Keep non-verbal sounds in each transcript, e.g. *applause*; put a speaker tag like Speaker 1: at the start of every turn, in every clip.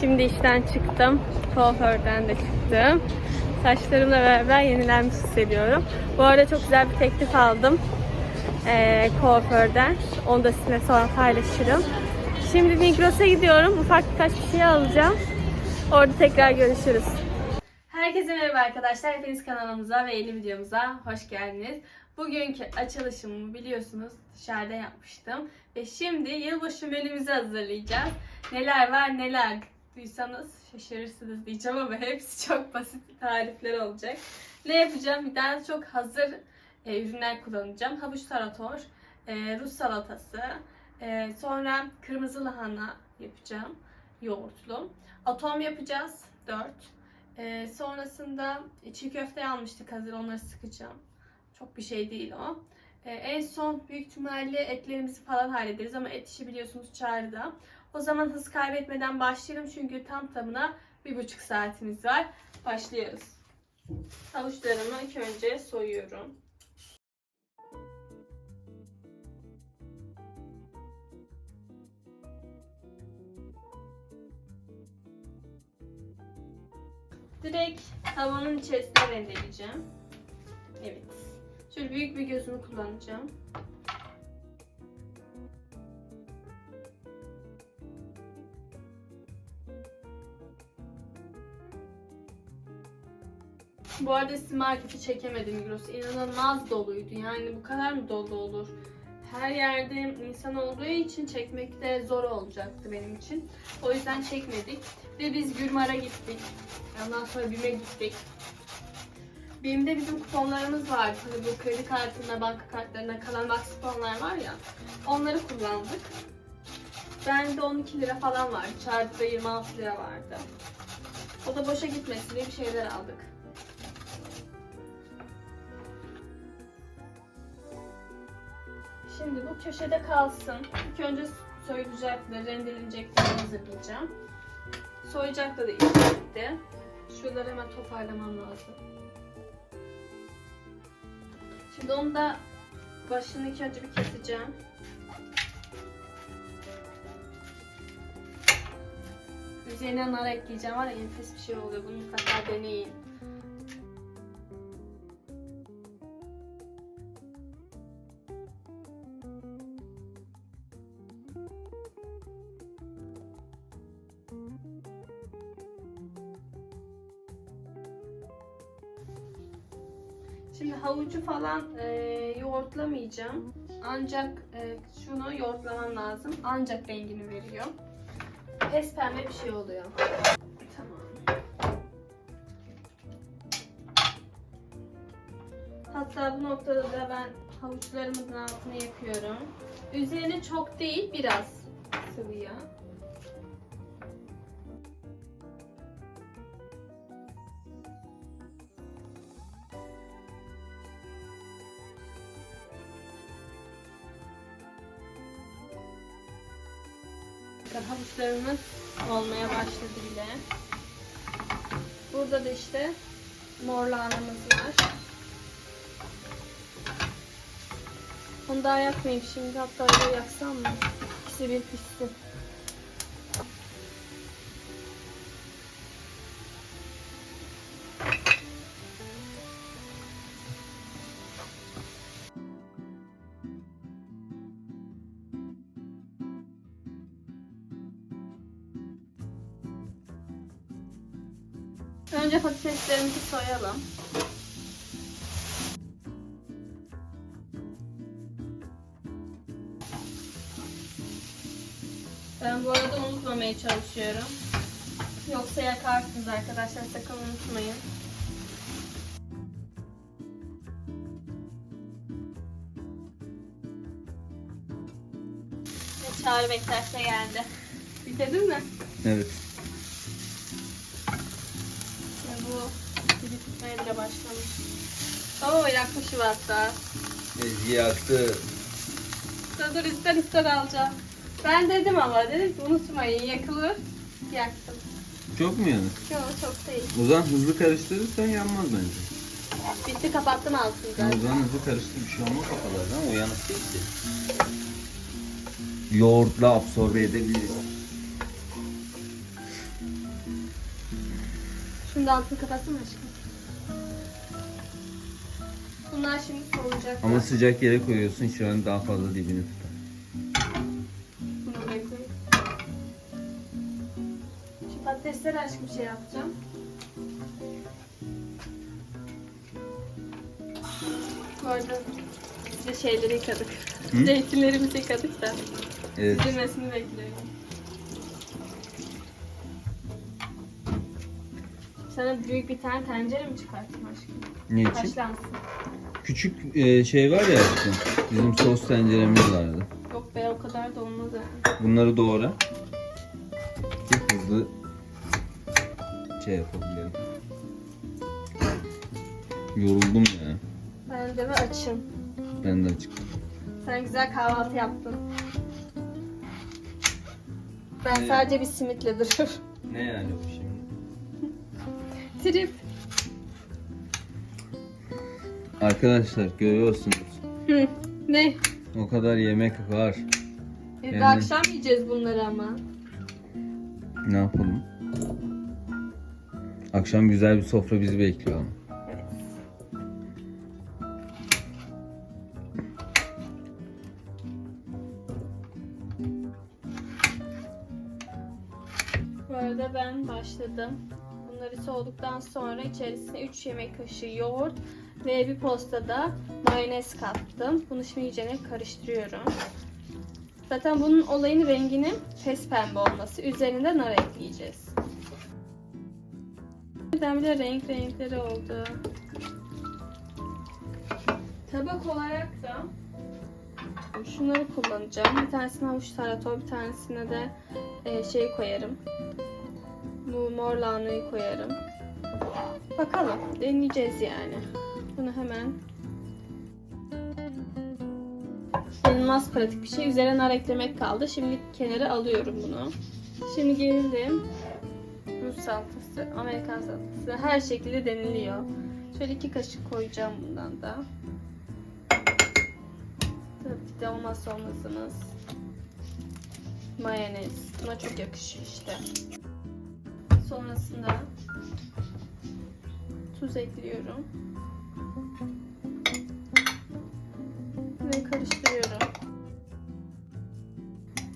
Speaker 1: Şimdi işten çıktım. Kuaförden de çıktım. Saçlarımla beraber yenilenmiş hissediyorum. Bu arada çok güzel bir teklif aldım. Ee, kuaförden. Onu da sizinle sonra paylaşırım. Şimdi Migros'a gidiyorum. Ufak birkaç bir şey alacağım. Orada tekrar görüşürüz. Herkese merhaba arkadaşlar. Hepiniz kanalımıza ve yeni videomuza hoş geldiniz. Bugünkü açılışımı biliyorsunuz dışarıda yapmıştım. Ve şimdi yılbaşı menümüzü hazırlayacağız. Neler var neler duysanız şaşırırsınız diyeceğim ama hepsi *laughs* çok basit tarifler olacak. Ne yapacağım? Bir tane çok hazır e, ürünler kullanacağım. Havuç tarator, e, Rus salatası, e, sonra kırmızı lahana yapacağım. Yoğurtlu. Atom yapacağız. 4. E, sonrasında çiğ köfte almıştık hazır onları sıkacağım. Çok bir şey değil o. E, en son büyük ihtimalle etlerimizi falan hallederiz ama et işi biliyorsunuz çağrıda. O zaman hız kaybetmeden başlayalım çünkü tam tamına bir buçuk saatimiz var. Başlıyoruz. Havuçlarımı ilk önce soyuyorum. Direkt tavanın içerisine rendeleyeceğim. Evet. Şöyle büyük bir gözümü kullanacağım. Bu arada size marketi çekemedim Migros. İnanılmaz doluydu. Yani bu kadar mı dolu olur? Her yerde insan olduğu için çekmekte zor olacaktı benim için. O yüzden çekmedik. Ve biz Gürmar'a gittik. Ondan sonra BİM'e gittik. BİM'de bizim kuponlarımız vardı. Hani bu kredi kartında, banka kartlarında kalan box kuponlar var ya. Onları kullandık. Bende 12 lira falan vardı. Çarpıda 26 lira vardı. O da boşa gitmesin diye bir şeyler aldık. Şimdi bu köşede kalsın. İlk önce soyulacakları, rendelenecekleri hazırlayacağım. Soyacakları da ilk bitti. Şuraları hemen toparlamam lazım. Şimdi onu da başını ilk önce bir keseceğim. Üzerine nar ekleyeceğim. Var ya enfes bir şey oluyor. Bunu mutlaka deneyin. Şimdi havucu falan e, yoğurtlamayacağım. Ancak e, şunu yoğurtlamam lazım. Ancak rengini veriyor. Pes pembe bir şey oluyor. Hatta bu noktada da ben havuçlarımızın altını yakıyorum. Üzerine çok değil biraz sıvı yağ. Havuçlarımız olmaya başladı bile. Burada da işte mor var. Onu daha yakmayayım şimdi. Hatta öyle yaksam mı? İkisi bir pişsin. Önce patateslerimizi soyalım. Ben bu arada unutmamaya çalışıyorum. Yoksa yakarsınız arkadaşlar sakın unutmayın. Çağrı Bektaş geldi. Bitirdin mi?
Speaker 2: Evet.
Speaker 1: Ve bu dibi tutmaya bile başlamış. Oo yakmışım hatta.
Speaker 2: Ezgi yaktı.
Speaker 1: Dur dur ister ister alacağım. Ben dedim ama dedim ki unutmayın yakılır. Yaktım.
Speaker 2: Çok mu yanık?
Speaker 1: Yok çok değil.
Speaker 2: O zaman hızlı karıştırırsan yanmaz bence.
Speaker 1: Bitti kapattım altını
Speaker 2: O
Speaker 1: zaten.
Speaker 2: zaman hızlı karıştı bir şey olmaz o kadar da uyanık değil ki. Yoğurtla absorbe edebiliriz.
Speaker 1: Şimdi altını kapatsana aşkım. Bunlar şimdi soğuyacak.
Speaker 2: Ama sıcak yere koyuyorsun şu an daha fazla dibini tutar.
Speaker 1: Bunu koyayım. Şimdi patatesleri aşkım şey yapacağım. Bu arada biz de şeyleri yıkadık.
Speaker 2: Hı?
Speaker 1: Zeytinlerimizi yıkadık da.
Speaker 2: Evet.
Speaker 1: Süzülmesini bekliyorum. Sana büyük bir tane tencere mi çıkartayım aşkım?
Speaker 2: Ne için?
Speaker 1: Haşlansın.
Speaker 2: Küçük e, şey var ya işte. Bizim sos tenceremiz vardı.
Speaker 1: Yok be o kadar da olmaz yani.
Speaker 2: Bunları doğra. Ki hızlı şey yapabilirim. Yoruldum ya.
Speaker 1: Ben de ve açım.
Speaker 2: Ben de açık.
Speaker 1: Sen güzel kahvaltı yaptın. Ben
Speaker 2: Evet.
Speaker 1: sadece bir simitle duruyorum.
Speaker 2: Ne yani bu şimdi?
Speaker 1: Trip.
Speaker 2: Arkadaşlar görüyorsunuz.
Speaker 1: Hı. Ne?
Speaker 2: O kadar yemek var.
Speaker 1: Biz de
Speaker 2: Yani-
Speaker 1: akşam yiyeceğiz bunları ama.
Speaker 2: Ne yapalım? Akşam güzel bir sofra bizi bekliyor ama.
Speaker 1: Evet. Bu arada ben başladım. Bunları soğuduktan sonra içerisine 3 yemek kaşığı yoğurt ve bir postada mayonez kattım. Bunu şimdi iyice karıştırıyorum. Zaten bunun olayın renginin pes pembe olması. Üzerinde nar ekleyeceğiz. Birden bile renk renkleri oldu. Tabak olarak da şunları kullanacağım. Bir tanesine havuç tarator, bir tanesine de e, şey koyarım. Bu mor koyarım. Bakalım, deneyeceğiz yani. Bunu hemen İnanılmaz pratik bir şey. Üzerine nar eklemek kaldı. Şimdi kenara alıyorum bunu. Şimdi gelelim. Rus salatası, Amerikan salatası her şekilde deniliyor. Şöyle iki kaşık koyacağım bundan da. Tabii de olmazsa olmazımız mayonez. Buna çok yakışıyor işte. Sonrasında tuz ekliyorum. Karıştırıyorum.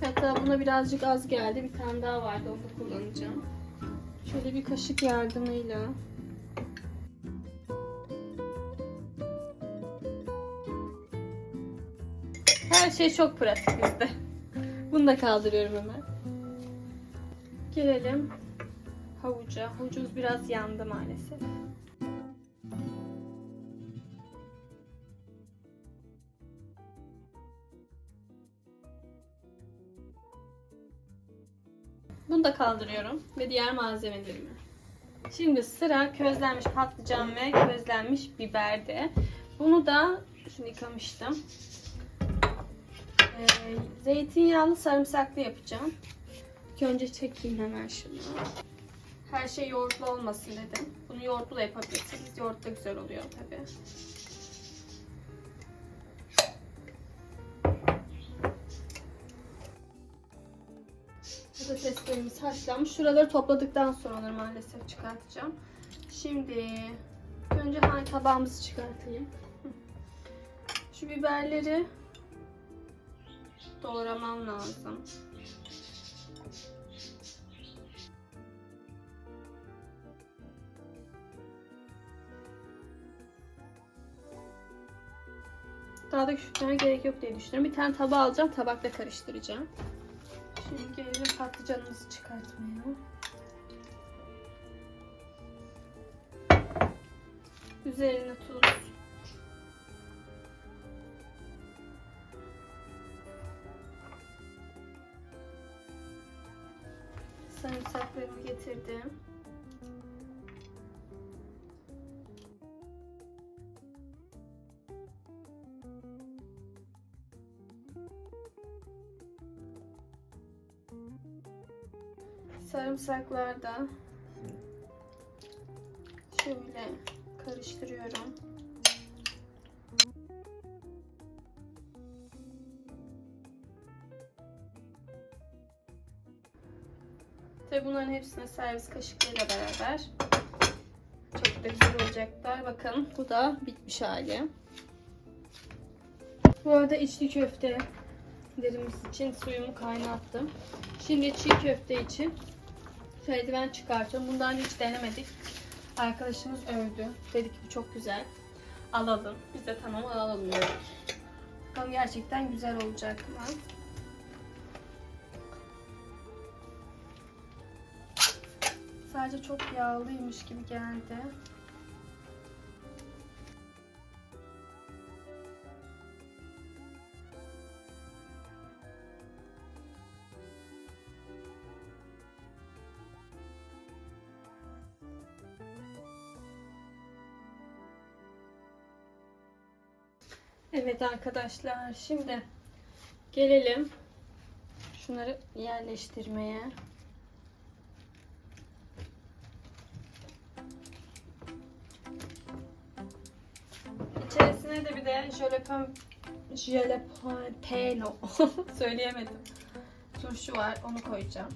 Speaker 1: Hatta buna birazcık az geldi. Bir tane daha vardı onu da kullanacağım. Şöyle bir kaşık yardımıyla Her şey çok pratik bizde. Bunu da kaldırıyorum hemen. Gelelim havuca. Havucumuz biraz yandı maalesef. Bunu da kaldırıyorum ve diğer malzemelerimi. Şimdi sıra közlenmiş patlıcan ve közlenmiş biberde. Bunu da şimdi yıkamıştım. Ee, zeytinyağlı sarımsaklı yapacağım. İlk önce çekeyim hemen şunu. Her şey yoğurtlu olmasın dedim. Bunu yoğurtlu da yapabilirsiniz. Yoğurt da güzel oluyor tabii. Patateslerimiz haşlanmış. Şuraları topladıktan sonra onları maalesef çıkartacağım. Şimdi önce hangi tabağımızı çıkartayım. Şu biberleri doğramam lazım. Daha da küçültmeme gerek yok diye düşünüyorum. Bir tane tabağa alacağım. Tabakla karıştıracağım. Patlıcanımızı çıkartmaya. Üzerine tuz. Sarımsaklarımı getirdim. Sarımsaklar da şöyle karıştırıyorum. Tabii bunların hepsini servis kaşıklarıyla beraber çok da güzel olacaklar. Bakın bu da bitmiş hali. Bu arada içli köftelerimiz için suyumu kaynattım. Şimdi çiğ köfte için şöyle ben çıkartıyorum. Bundan hiç denemedik. Arkadaşımız övdü. Dedi ki bu çok güzel. Alalım. Biz de tamam alalım diyoruz. Bakalım gerçekten güzel olacak mı? Sadece çok yağlıymış gibi geldi. Evet arkadaşlar şimdi gelelim şunları yerleştirmeye. İçerisine de bir de jalapeno *laughs* jalapeno söyleyemedim. Turşu var onu koyacağım.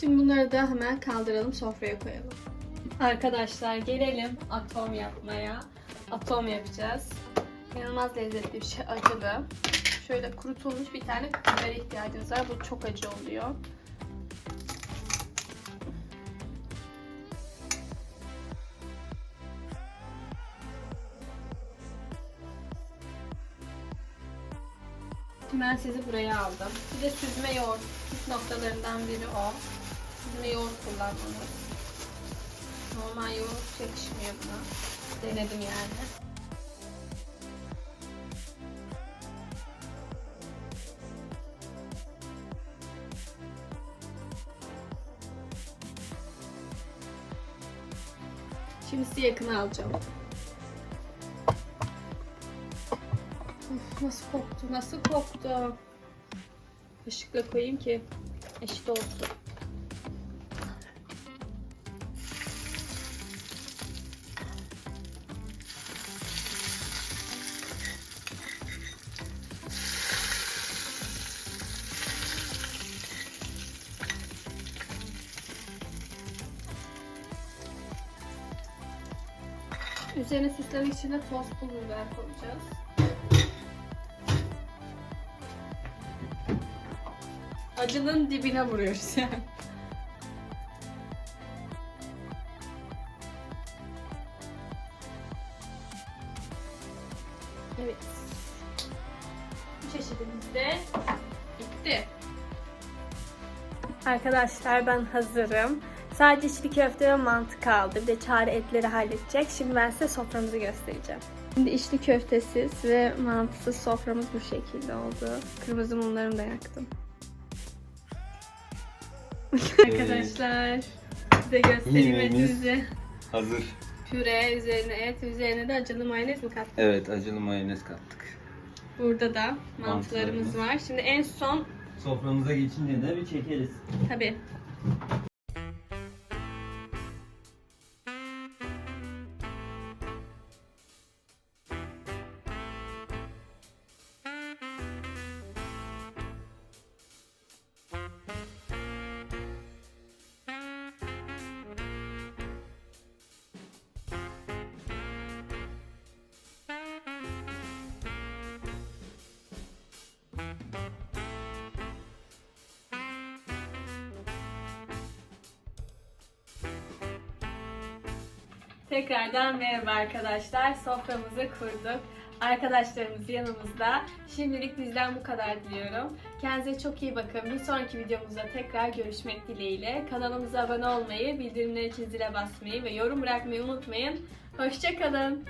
Speaker 1: Şimdi bunları da hemen kaldıralım sofraya koyalım. Arkadaşlar gelelim atom yapmaya. Atom yapacağız. İnanılmaz lezzetli bir şey acılı. Şöyle kurutulmuş bir tane biber ihtiyacınız var. Bu çok acı oluyor. Ben sizi buraya aldım. Bir de süzme yoğurt püf noktalarından biri o. Süzme yoğurt kullanmanız. Normal yoğurt yakışmıyor buna. Denedim yani. Şimdi sizi alacağım. Uf, nasıl koktu, nasıl koktu. Kaşıkla koyayım ki eşit olsun. Üzerine süslemek için de toz pul biber koyacağız. Acının dibine vuruyoruz yani. Evet. Bu çeşidimiz de bitti. Arkadaşlar ben hazırım. Sadece içli köfte ve mantı kaldı. Bir de çare etleri halledecek. Şimdi ben size soframızı göstereceğim. Şimdi içli köftesiz ve mantısız soframız bu şekilde oldu. Kırmızı mumlarımı da yaktım. *laughs* Arkadaşlar size göstereyim
Speaker 2: Yemeğimiz.
Speaker 1: etimizi.
Speaker 2: Hazır.
Speaker 1: Püre, üzerine et, üzerine de acılı mayonez mi kattık?
Speaker 2: Evet acılı mayonez kattık.
Speaker 1: Burada da mantılarımız
Speaker 2: Mantılarımız.
Speaker 1: var. Şimdi en son
Speaker 2: Soframıza geçince de bir çekeriz.
Speaker 1: tabii Tekrardan merhaba arkadaşlar. Soframızı kurduk. Arkadaşlarımız yanımızda. Şimdilik bizden bu kadar diliyorum. Kendinize çok iyi bakın. Bir sonraki videomuzda tekrar görüşmek dileğiyle. Kanalımıza abone olmayı, bildirimler için zile basmayı ve yorum bırakmayı unutmayın. Hoşçakalın.